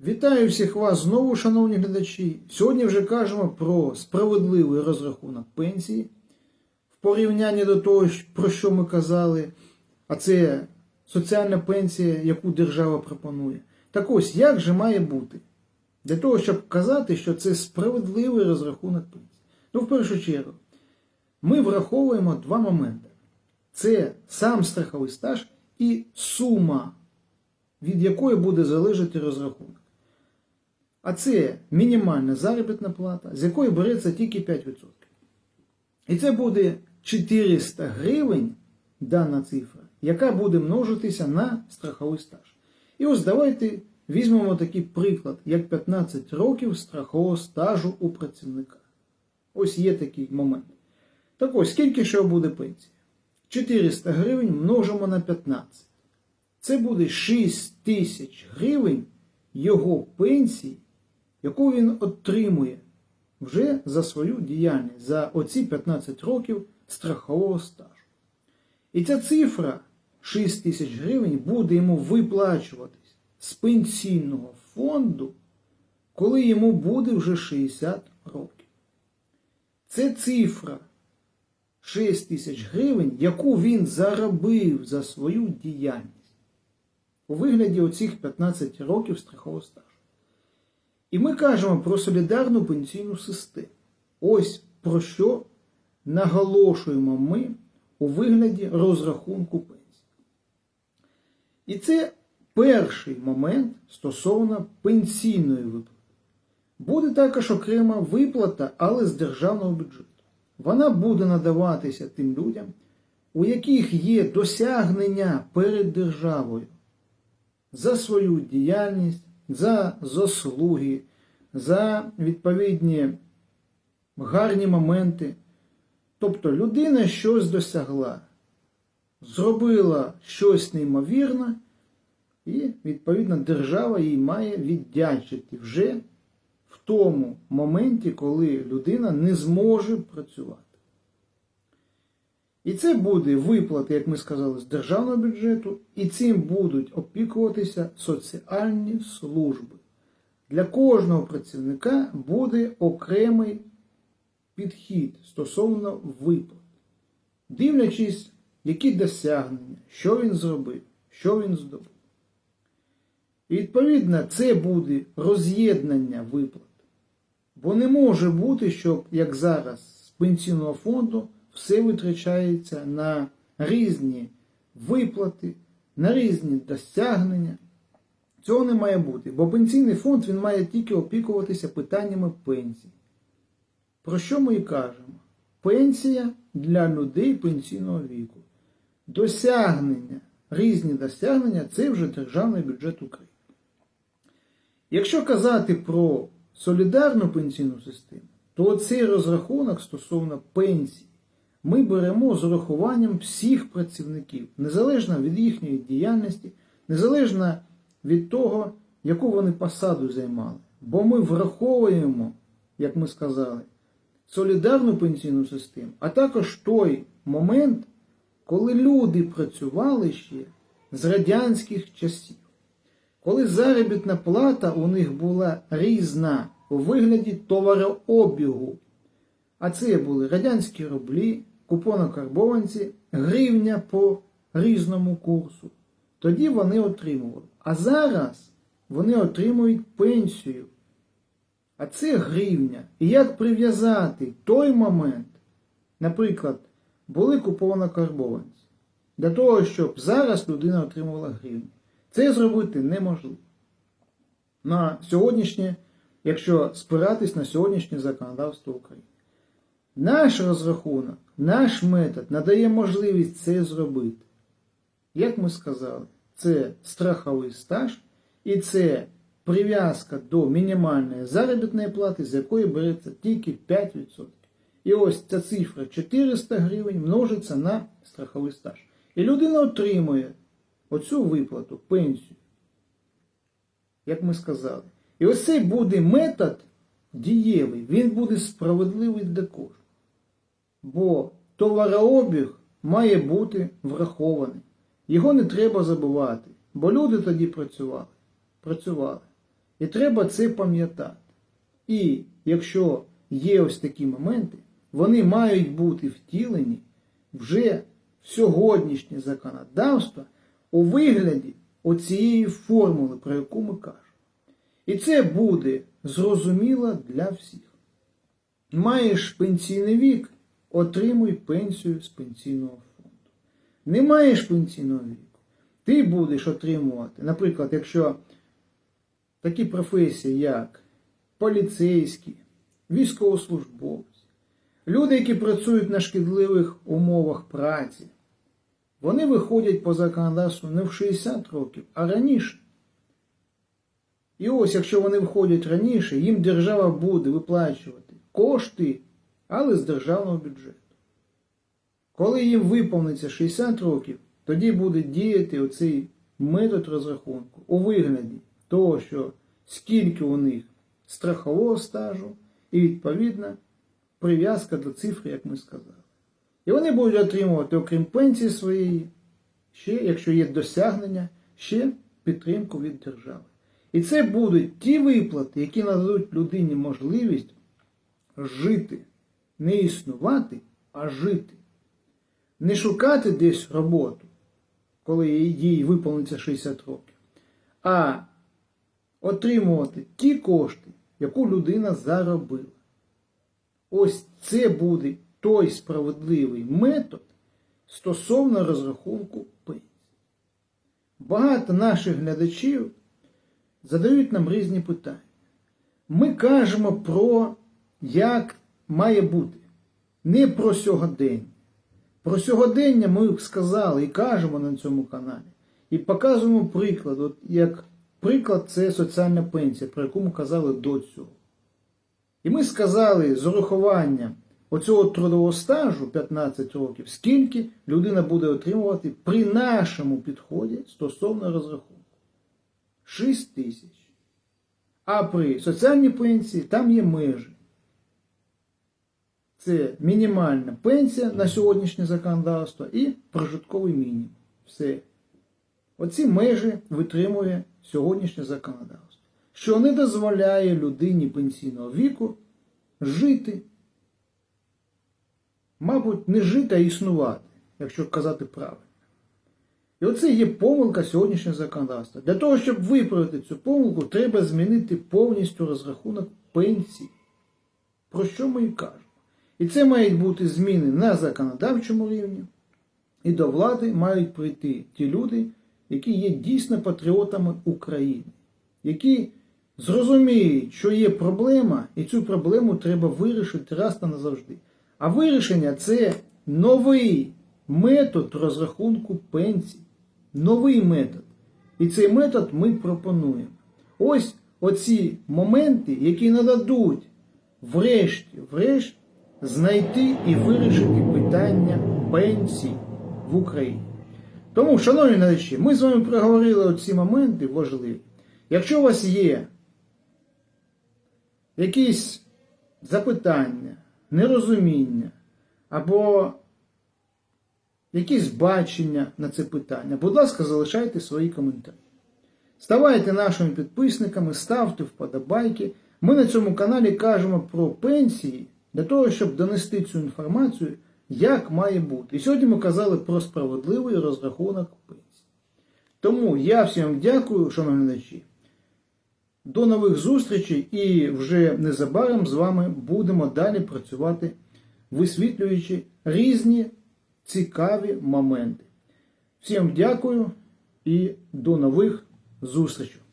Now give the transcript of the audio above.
Вітаю всіх вас знову, шановні глядачі. Сьогодні вже кажемо про справедливий розрахунок пенсії в порівнянні до того, про що ми казали, а це соціальна пенсія, яку держава пропонує. Так ось, як же має бути? Для того, щоб казати, що це справедливий розрахунок пенсії. Ну, в першу чергу, ми враховуємо два моменти: це сам страховий стаж і сума, від якої буде залежати розрахунок. А це мінімальна заробітна плата, з якої береться тільки 5%. І це буде 400 гривень, дана цифра, яка буде множитися на страховий стаж. І ось давайте візьмемо такий приклад, як 15 років страхового стажу у працівника. Ось є такий момент. Так ось, скільки що буде пенсія? 400 гривень множимо на 15. Це буде 6 тисяч гривень його пенсії, яку він отримує вже за свою діяльність, за оці 15 років страхового стажу. І ця цифра 6 тисяч гривень буде йому виплачуватись з пенсійного фонду, коли йому буде вже 60 років. Це цифра 6 тисяч гривень, яку він заробив за свою діяльність у вигляді оцих 15 років страхового стажу. І ми кажемо про солідарну пенсійну систему. Ось про що наголошуємо ми у вигляді розрахунку пенсії. І це перший момент стосовно пенсійної виплати. Буде також окрема виплата, але з державного бюджету. Вона буде надаватися тим людям, у яких є досягнення перед державою за свою діяльність, за заслуги, за відповідні гарні моменти. Тобто людина щось досягла, зробила щось неймовірне, і, відповідно, держава їй має віддячити вже в тому моменті, коли людина не зможе працювати. І це буде виплата, як ми сказали, з державного бюджету, і цим будуть опікуватися соціальні служби. Для кожного працівника буде окремий підхід стосовно виплат, дивлячись, які досягнення, що він зробив, що він здобув. І відповідно це буде роз'єднання виплат. Бо не може бути, щоб, як зараз, з пенсійного фонду все витрачається на різні виплати, на різні досягнення. Цього не має бути, бо пенсійний фонд він має тільки опікуватися питаннями пенсії. Про що ми і кажемо? Пенсія для людей пенсійного віку. Досягнення, різні досягнення це вже державний бюджет України. Якщо казати про солідарну пенсійну систему, то цей розрахунок стосовно пенсії ми беремо з урахуванням всіх працівників, незалежно від їхньої діяльності, незалежно від того, яку вони посаду займали. Бо ми враховуємо, як ми сказали, солідарну пенсійну систему, а також той момент, коли люди працювали ще з радянських часів, коли заробітна плата у них була різна у вигляді товарообігу. А це були радянські рублі, купонокарбованці, гривня по різному курсу. Тоді вони отримували. А зараз вони отримують пенсію. А це гривня. І як прив'язати той момент, наприклад, були купонокарбованці, для того, щоб зараз людина отримувала гривню. Це зробити неможливо. На сьогоднішнє, якщо спиратись на сьогоднішнє законодавство України. Наш розрахунок, наш метод надає можливість це зробити. Як ми сказали, це страховий стаж і це прив'язка до мінімальної заробітної плати, з якої береться тільки 5%. І ось ця цифра 400 гривень множиться на страховий стаж. І людина отримує оцю виплату, пенсію, як ми сказали. І ось цей буде метод дієвий, він буде справедливий для кожного. Бо товарообіг має бути врахований. Його не треба забувати, бо люди тоді працювали. Працювали. І треба це пам'ятати. І якщо є ось такі моменти, вони мають бути втілені вже в сьогоднішнє законодавство у вигляді оцієї формули, про яку ми кажемо. І це буде зрозуміло для всіх. Маєш пенсійний вік, отримуй пенсію з пенсійного фонду. Не маєш пенсійного віку, ти будеш отримувати, наприклад, якщо такі професії, як поліцейські, військовослужбовці, люди, які працюють на шкідливих умовах праці, вони виходять по законодавству не в 60 років, а раніше. І ось, якщо вони виходять раніше, їм держава буде виплачувати кошти, але з державного бюджету. Коли їм виповниться 60 років, тоді буде діяти оцей метод розрахунку у вигляді того, що скільки у них страхового стажу і відповідна прив'язка до цифри, як ми сказали. І вони будуть отримувати, окрім пенсії своєї, ще, якщо є досягнення, ще підтримку від держави. І це будуть ті виплати, які нададуть людині можливість жити, не існувати, а жити. Не шукати десь роботу, коли їй виповниться 60 років, а отримувати ті кошти, яку людина заробила. Ось це буде той справедливий метод стосовно розрахунку пенсії. Багато наших глядачів задають нам різні питання. Ми кажемо про як має бути, не про сьогодення. Про сьогодення ми сказали і кажемо на цьому каналі. І показуємо приклад. От як приклад це соціальна пенсія, про яку ми казали до цього. І ми сказали з урахуванням оцього трудового стажу 15 років, скільки людина буде отримувати при нашому підході стосовно розрахунку. 6 тисяч. А при соціальній пенсії там є межі. Це мінімальна пенсія на сьогоднішнє законодавство і прожитковий мінімум. Все. Оці межі витримує сьогоднішнє законодавство, що не дозволяє людині пенсійного віку жити. Мабуть, не жити, а існувати, якщо казати правильно. І оце є помилка сьогоднішнього законодавства. Для того, щоб виправити цю помилку, треба змінити повністю розрахунок пенсії. Про що ми і кажемо? І це мають бути зміни на законодавчому рівні, і до влади мають прийти ті люди, які є дійсно патріотами України, які зрозуміють, що є проблема, і цю проблему треба вирішити раз та назавжди. А вирішення це новий метод розрахунку пенсій. Новий метод. І цей метод ми пропонуємо. Ось оці моменти, які нададуть врешті, врешті, знайти і вирішити питання пенсій в Україні. Тому, шановні глядачі, ми з вами проговорили оці моменти важливі. Якщо у вас є якісь запитання, нерозуміння або якісь бачення на це питання, будь ласка, залишайте свої коментарі. Ставайте нашими підписниками, ставте вподобайки. Ми на цьому каналі кажемо про пенсії для того, щоб донести цю інформацію, як має бути. І сьогодні ми казали про справедливий розрахунок пенсії. Тому я всім дякую, шановні глядачі. До нових зустрічей і вже незабаром з вами будемо далі працювати, висвітлюючи різні цікаві моменти. Всім дякую і до нових зустрічей!